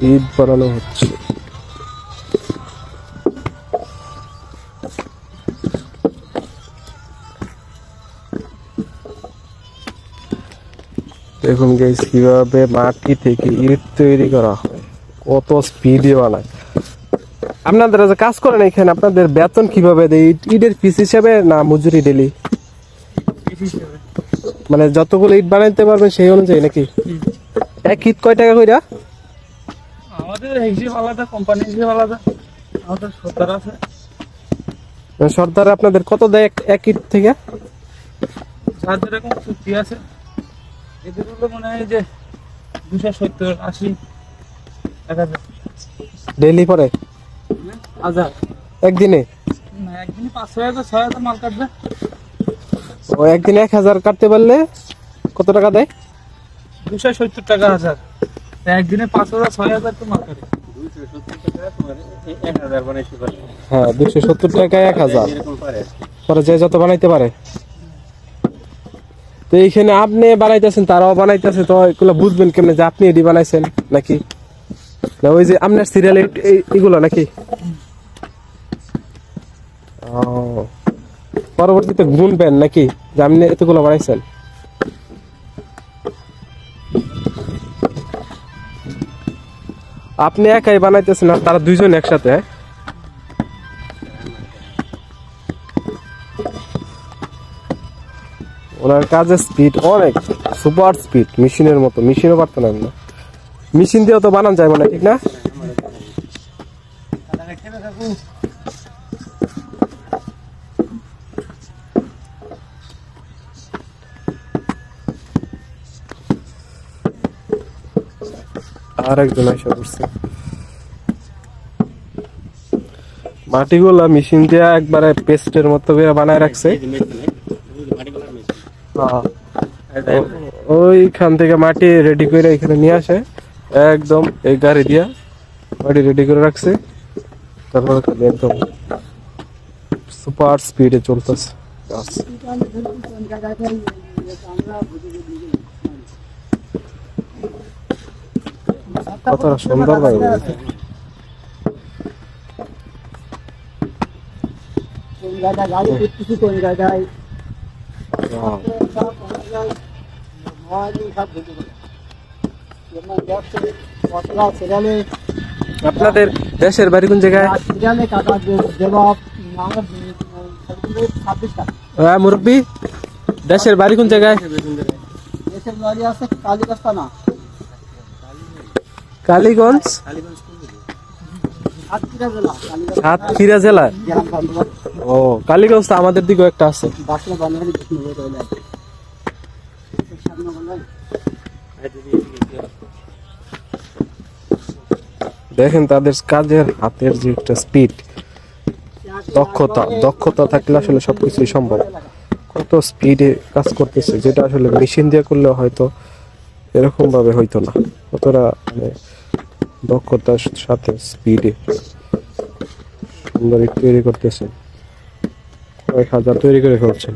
ইট বানানো হচ্ছে। দেখুন গাইস কীভাবে মাটি থেকে ইট তৈরি করা হয় কত স্পিডে বানায়। আপনাদের যে কাজ করেন এখানে আপনাদের বেতন কীভাবে দেয়? ইট- ইটের পিস হিসাবে না মজুরি ডেলি মানে যতগুলো ইট বানাইতে পারবেন সেই অনুযায়ী নাকি? এক ইট কয় টাকা কইরা? আমাদের হিসেব আলাদা কোম্পানি হিসেব আলাদা আমাদের সত্তর আছে। সর্দার আপনাদের কত দেয় এক- ইট থেকে? যার যেরকম চুক্তি আছে এদের হলো মনে হয় যে দুশো সত্তর আশি এক হাজার। ডেলি পরে? হাজার। একদিনে? না একদিনে পাঁচ ছয় হাজার ছয় হাজার মাল কাটবে। ও একদিনে এক হাজার কাটতে পারলে কত টাকা দেয়? দুশো সত্তর টাকা হাজার। একদিনে হ্যাঁ আপনি বানাইতেছেন, তারাও বানাইতেছে, তো এগুলো বুঝবেন কেমনে যে আপনি এটি বানাইছেন নাকি? ওই যে আপনার সিরিয়াল এগুলো নাকি? পরবর্তীতে গুনবেন নাকি, যে আপনি এতগুলো বানাইছেন? আপনি একাই বানাইতেছেন আর তারা দুইজন একসাথে? ওনার কাজের স্পিড অনেক সুপার স্পিড মেশিনের মতো মেশিনও পারতো না। মেশিন দিয়েও তো বানান যায় মানে ঠিক না আর একজন করছে মাটিগুলা মেশিন দিয়ে একবারে পেস্টের মতো করে বানায় রাখছে। ওইখান থেকে মাটি রেডি করে এখানে নিয়ে আসে। একদম এই গাড়ি দিয়া মাটি রেডি করে রাখছে। তারপরে একদম সুপার স্পিডে চলতেছে কাজ। কতটা সুন্দর লাগে কোন জায়গায় গাড়ি করতেছি কোন জায়গায় Wow. সব কোন জায়গায় মহাজি সব ঢুকে পড়ে। যেমন পটলা সিরিয়ালে আপনাদের দেশের বাড়ি কোন জায়গায়? হ্যাঁ মুরব্বী দেশের বাড়ি কোন জায়গায়? দেশের বাড়ি আছে কালীগাস্তা না কালীগঞ্জ সাতক্ষীরা জেলা? ও, কালীগঞ্জ তো আমাদের দিকেও একটা আছে। দেখেন তাদের কাজের হাতের যে একটা স্পিড দক্ষতা দক্ষতা থাকলে আসলে সবকিছুই সম্ভব। কত স্পিডে কাজ করতেছে, যেটা আসলে মেশিন দিয়ে করলে হয়তো এরকম ভাবে হইতো না। কতটা মানে দক্ষতার সাথে স্পিডে সুন্দর তৈরি করতেছে। কয়েক হাজার তৈরি করে ফেলছেন।